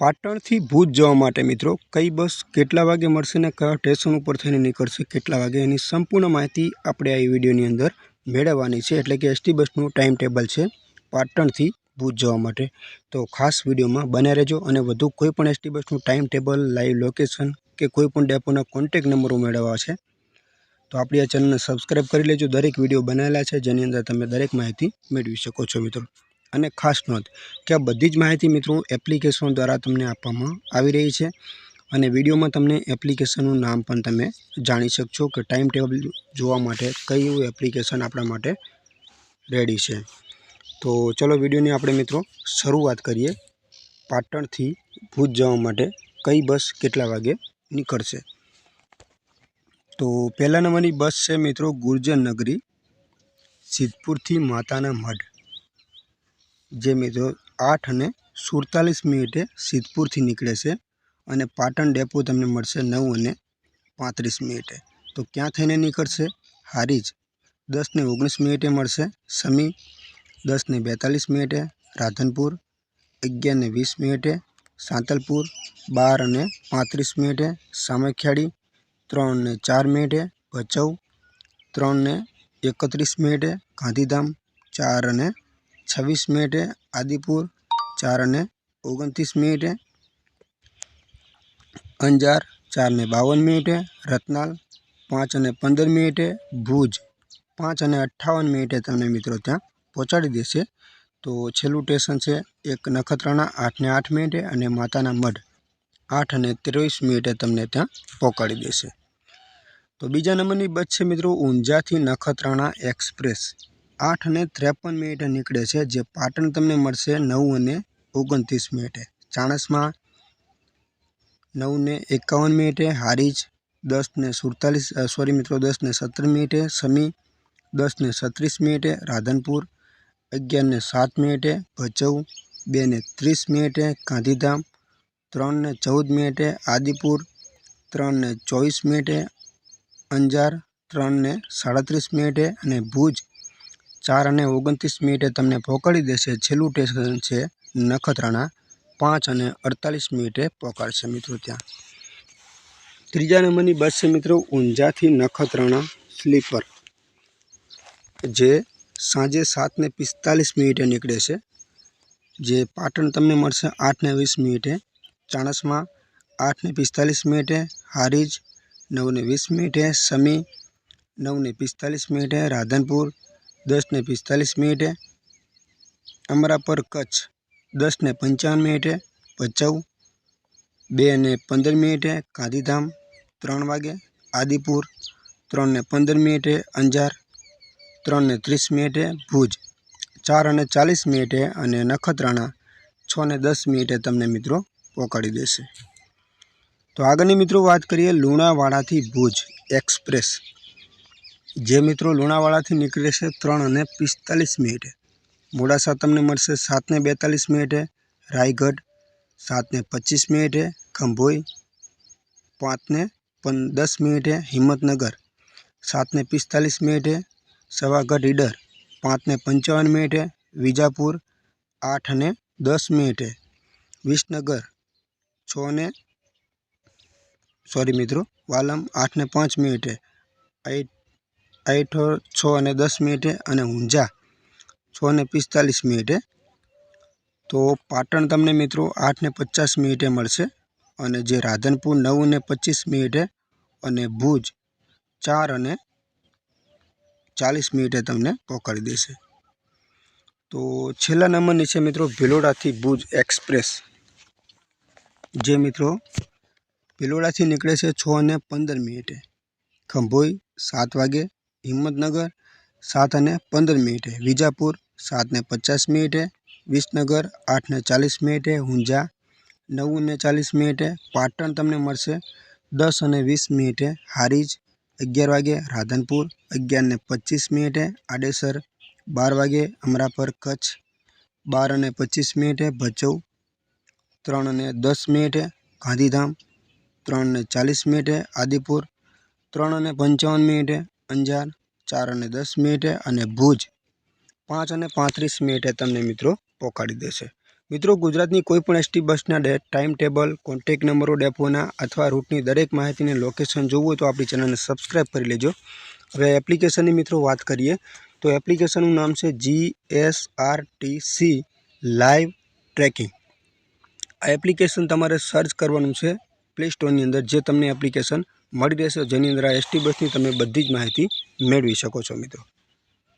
પાટણથી ભુજ જવા માટે મિત્રો, કઈ બસ કેટલા વાગે મળશે ને કયા સ્ટેશન ઉપર થઈને નીકળશે, કેટલા વાગે, એની સંપૂર્ણ માહિતી આપણે આ વિડીયોની અંદર મેળવવાની છે. એટલે કે એસટી બસનું ટાઈમ ટેબલ છે પાટણથી ભુજ જવા માટે. તો ખાસ વિડીયોમાં બન્યા રહેજો અને વધુ કોઈ પણ એસટી બસનું ટાઈમ ટેબલ લાઈવ લોકેશન કે કોઈ પણ ડેપોના કોન્ટેક નંબરો મેળવવા છે, તો આપણી આ ચેનલને સબસ્ક્રાઈબ કરી લેજો. દરેક વીડિયો બનાવેલા છે, જેની અંદર તમે દરેક માહિતી મેળવી શકો છો મિત્રો. અને ખાસ નોંધ કે આ બધી જ માહિતી મિત્રો એપ્લિકેશન દ્વારા તમને આપવામાં આવી રહી છે અને વિડીયોમાં તમને એપ્લિકેશનનું નામ પણ તમે જાણી શકશો કે ટાઈમ ટેબલ જોવા માટે કયું એપ્લિકેશન આપણા માટે રેડી છે. તો ચલો વિડીયોની આપણે મિત્રો શરૂઆત કરીએ. પાટણથી ભુજ જવા માટે કઈ બસ કેટલા વાગે નીકળશે? તો પહેલા નંબરની બસ છે મિત્રો ગુર્જર નગરી, સિદ્ધપુરથી માતાના મઢ. જે મિત્રો આઠ અને સુડતાલીસ મિનિટે સિદ્ધપુરથી નીકળે છે અને પાટણ ડેપો તમને મળશે નવ અને પાંત્રીસ મિનિટે. તો ક્યાં થઈને નીકળશે? હારીજ દસ ને ઓગણીસ મિનિટે મળશે સમી. દસ ને બેતાલીસ મિનિટે રાધનપુર. અગિયાર ને વીસ મિનિટે સાંતલપુર. બાર અને પાંત્રીસ મિનિટે સામખિયાળી. ત્રણ ને ચાર મિનિટે ભચાઉ. ત્રણ ને એકત્રીસ મિનિટે ગાંધીધામ. ચાર અને છવ્વીસ મિનિટે આદિપુર, ચાર અને ઓગણત્રીસ મિનિટે અંજાર, ચાર ને બાવન મિનિટે રતનાલ, પાંચ અને પંદર મિનિટે ભુજ, પાંચ અને અઠ્ઠાવન મિનિટે તમને મિત્રો ત્યાં પહોંચાડી દેશે. તો છેલ્લું સ્ટેશન છે એક નખત્રાણા, આઠ ને આઠ મિનિટે અને માતાના મઢ, આઠ અને ત્રેવીસ મિનિટે તમને ત્યાં પહોંચાડી દેશે. તો બીજા નંબરની બસ છે મિત્રો ઊંઝાથી નખત્રાણા એક્સપ્રેસ. આઠ અને ત્રેપન મિનિટે નીકળે છે, જે પાટણ તમને મળશે નવ અને ઓગણત્રીસ મિનિટે. ચાણસમાં નવ ને એકાવન મિનિટે, હારીજ દસ ને સુડતાલીસ સોરી મિત્રો, દસ ને સત્તર મિનિટે, સમી દસ ને છત્રીસ મિનિટે, રાધનપુર અગિયાર ને સાત મિનિટે ભચૌ બે ને ત્રીસ મિનિટે, ગાંધીધામ ત્રણ ને ચૌદ મિનિટે, આદિપુર ત્રણ ને ચોવીસ મિનિટે, અંજાર ત્રણ ને સાડત્રીસ મિનિટે અને ભુજ ચાર અને ઓગણત્રીસ મિનિટે તમને પહોંચાડી દેશે. છેલ્લું સ્ટેશન છે નખત્રાણા. પાંચ અને અડતાલીસ મિનિટે પહોંચાડશે મિત્રો ત્યાં. ત્રીજા નંબરની બસ છે મિત્રો ઊંઝાથી નખત્રાણા સ્લીપર, જે સાંજે સાતને પિસ્તાલીસ મિનિટે નીકળે છે. જે પાટણ તમને મળશે આઠને વીસ મિનિટે, ચાણસમાં આઠને પિસ્તાલીસ મિનિટે, હારીજ નવને વીસ મિનિટે, સમી નવને પિસ્તાલીસ મિનિટે, રાધનપુર દસ ને પિસ્તાલીસ મિનિટે. અમરાપર કચ્છ દસ ને પંચાવન મિનિટે, ભચાઉ બે ને પંદર મિનિટે, ગાંધીધામ ત્રણ વાગે, આદિપુર ત્રણ ને પંદર મિનિટે, અંજાર ત્રણ ને ત્રીસ મિનિટે, ભુજ ચાર અને ચાલીસ મિનિટે અને નખત્રાણા છ ને દસ મિનિટે તમને મિત્રો પહોંચાડી દેશે. તો આગળની મિત્રો વાત કરીએ લુણાવાડાથી ભુજ એક્સપ્રેસ. જે મિત્રો લુણાવાડાથી નીકળે છે ત્રણ અને પિસ્તાલીસ મિનિટે. મોડાસા તમને મળશે સાત ને બેતાલીસ મિનિટે, રાયગઢ સાત ને પચીસ મિનિટે, ખંભોઈ પાંચ ને પન, દસ મિનિટે, હિંમતનગર સાત ને પિસ્તાલીસ મિનિટે, સવાગઢ ઈડર પાંચ ને પંચાવન મિનિટે, વિજાપુર આઠ અને દસ મિનિટે, વિસનગર છ ને, સોરી મિત્રો, વાલમ આઠ ને પાંચ મિનિટે આઈટ આઈઠો, છ અને દસ મિનિટે અને ઊંઝા છ ને પિસ્તાલીસ મિનિટે. તો પાટણ તમને મિત્રો આઠ ને પચાસ મિનિટે મળશે અને જે રાધનપુર નવ ને પચીસ મિનિટે અને ભુજ ચાર અને ચાલીસ મિનિટે તમને પહોંચાડી દેશે. તો છેલ્લા નંબરની છે મિત્રો ભિલોડાથી ભુજ એક્સપ્રેસ. જે મિત્રો ભિલોડાથી નીકળે છે છ અને પંદર મિનિટે. ખંભોઈ સાત વાગે હિંમતનગર, સાત અને પંદર મિનિટે. વિજાપુર, સાત ને પચાસ મિનિટે. વિસનગર, આઠ ને ચાલીસ મિનિટે. ઊંઝા નવ ને ચાલીસ મિનિટે. પાટણ તમને મળશે દસ અને વીસ મિનિટે. હારીજ, અગિયાર વાગે. રાધનપુર, અગિયાર ને પચીસ મિનિટે. આડેસર, બાર વાગે. અમરાપર, કચ્છ, બાર અને પચીસ મિનિટે. ભચૌ, ત્રણ અને દસ મિનિટે. ગાંધીધામ, ત્રણ ને ચાલીસ મિનિટે. આદિપુર, ત્રણ અને પંચાવન મિનિટે. અંજાર, ચાર અને દસ મિનિટે અને ભુજ, પાંચ અને પાંત્રીસ મિનિટે તમને મિત્રો પહોંચાડી દેશે. મિત્રો, ગુજરાતની કોઈપણ એસટી બસના ડે, ટાઈમ ટેબલ, કોન્ટેક નંબરો ડેપોના અથવા રૂટની દરેક માહિતીને લોકેશન જોવું હોય તો આપણી ચેનલને સબસ્ક્રાઈબ કરી લેજો. હવે એપ્લિકેશનની મિત્રો વાત કરીએ, તો એપ્લિકેશનનું નામ છે G S R T C live tracking આ એપ્લિકેશન તમારે સર્ચ કરવાનું છે પ્લે સ્ટોરની અંદર, જે તમને એપ્લિકેશન મળી રહેશે. જેની અંદર આ એસટી બસની તમે બધી જ માહિતી મેળવી શકો છો મિત્રો.